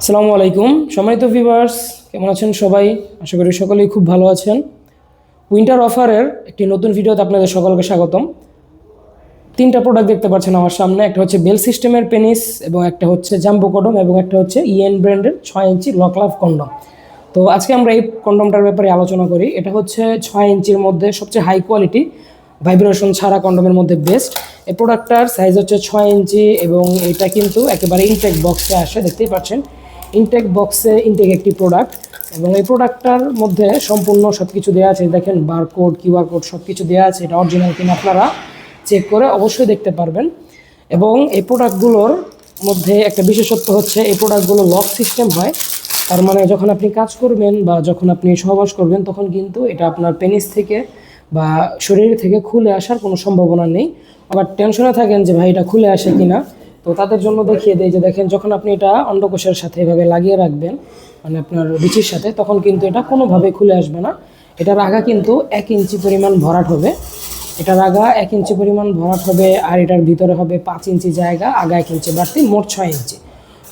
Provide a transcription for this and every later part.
আসসালামু আলাইকুম। সম্মানিত ভিউয়ার্স কেমন আছেন সবাই? আশা করি সকলেই খুব ভালো আছেন। উইন্টার অফারের একটি নতুন ভিডিওতে আপনাদের সকলকে স্বাগতম। তিনটা প্রোডাক্ট দেখতে পাচ্ছেন আমার সামনে। একটা হচ্ছে বেল সিস্টেমের পেনিস এবং একটা হচ্ছে জাম্বো কন্ডম এবং একটা হচ্ছে ইএন ব্র্যান্ডের ছয় ইঞ্চি লকলাভ কন্ডম তো আজকে আমরা এই কন্ডমটার ব্যাপারে আলোচনা করি। এটা হচ্ছে ছয় ইঞ্চির মধ্যে সবচেয়ে হাই কোয়ালিটি ভাইব্রেশন ছাড়া কন্ডমের মধ্যে বেস্ট এই প্রোডাক্টটার সাইজ হচ্ছে ছয় ইঞ্চি এবং এটা কিন্তু একেবারে ইনটেক বক্সে আসে, দেখতেই পাচ্ছেন। ইনটেক বক্সে ইনটেক একটি প্রোডাক্ট এবং এই প্রোডাক্টটার মধ্যে সম্পূর্ণ সব কিছু দেওয়া আছে। দেখেন বারকোড কিউআর কোড সব কিছু দেওয়া আছে। এটা অরিজিনাল কিনা আপনারা চেক করে অবশ্যই দেখতে পারবেন। এবং এই প্রোডাক্টগুলোর মধ্যে একটা বিশেষত্ব হচ্ছে, এই প্রোডাক্টগুলো লক সিস্টেম হয়। তার মানে যখন আপনি কাজ করবেন বা যখন আপনি সহবাস করবেন, তখন কিন্তু এটা আপনার পেনিস থেকে বা শরীর থেকে খুলে আসার কোনো সম্ভাবনা নেই। আবার টেনশনে থাকেন যে ভাই এটা খুলে আসে কিনা। তো তাদের জন্য দেখিয়ে দেয় যে দেখেন, যখন আপনি এটা অন্ডকোষের সাথে এভাবে লাগিয়ে রাখবেন মানে আপনার বিচির সাথে, তখন কিন্তু এটা কোনোভাবে খুলে আসবে না। এটার আগা কিন্তু এক ইঞ্চি পরিমাণ ভরাট হবে। এটার আগা এক ইঞ্চি পরিমাণ ভরাট হবে, আর এটার ভিতরে হবে পাঁচ ইঞ্চি জায়গা, আগা এক ইঞ্চি বাড়তি, মোট ছয় ইঞ্চি।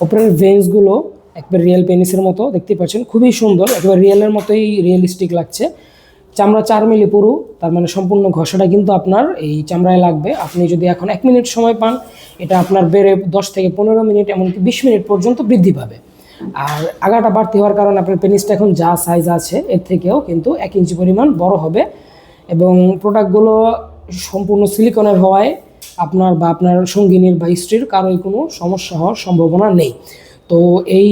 ওপরের ভেন্সগুলো একবার রিয়েল পেনিসের মতো দেখতেই পাচ্ছেন? খুবই সুন্দর, একবার রিয়েলের মতোই রিয়েলিস্টিক লাগছে। চামড়া চার মিলি পুরু, তার মানে সম্পূর্ণ ঘষাটা কিন্তু আপনার এই চামড়ায় লাগবে। আপনি যদি এখন এক মিনিট সময় পান, এটা আপনার বেড়ে দশ থেকে পনেরো মিনিট এমনকি বিশ মিনিট পর্যন্ত বৃদ্ধি পাবে। আর আগাটা বাড়তি হওয়ার কারণে আপনার পেনিসটা এখন যা সাইজ আছে, এর থেকেও কিন্তু এক ইঞ্চি পরিমাণ বড় হবে। এবং প্রোডাক্টগুলো সম্পূর্ণ সিলিকনের হওয়ায় আপনার বা আপনার সঙ্গিনীর বা স্ত্রীর কারোই কোনো সমস্যা হওয়ার সম্ভাবনা নেই। তো এই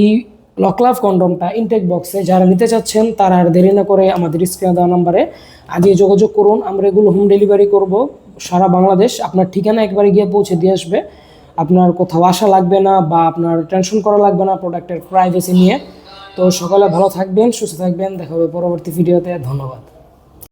লকলাভ কন্ডমটা ইনটেক বক্সে যারা নিতে চাচ্ছেন, তারা আর দেরি না করে আমাদের স্ক্রিনে দেওয়া নাম্বারে আজই যোগাযোগ করুন। আমরা এগুলো হোম ডেলিভারি করব। সারা বাংলাদেশ আপনার ঠিকানা একবারে গিয়ে পৌঁছে দিয়ে আসবে। আপনার কোথাও আসা লাগবে না বা আপনার টেনশন করা লাগবে না প্রোডাক্টের প্রাইভেসি নিয়ে। তো সকালে ভালো থাকবেন, সুস্থ থাকবেন। দেখা হবে পরবর্তী ভিডিওতে ধন্যবাদ।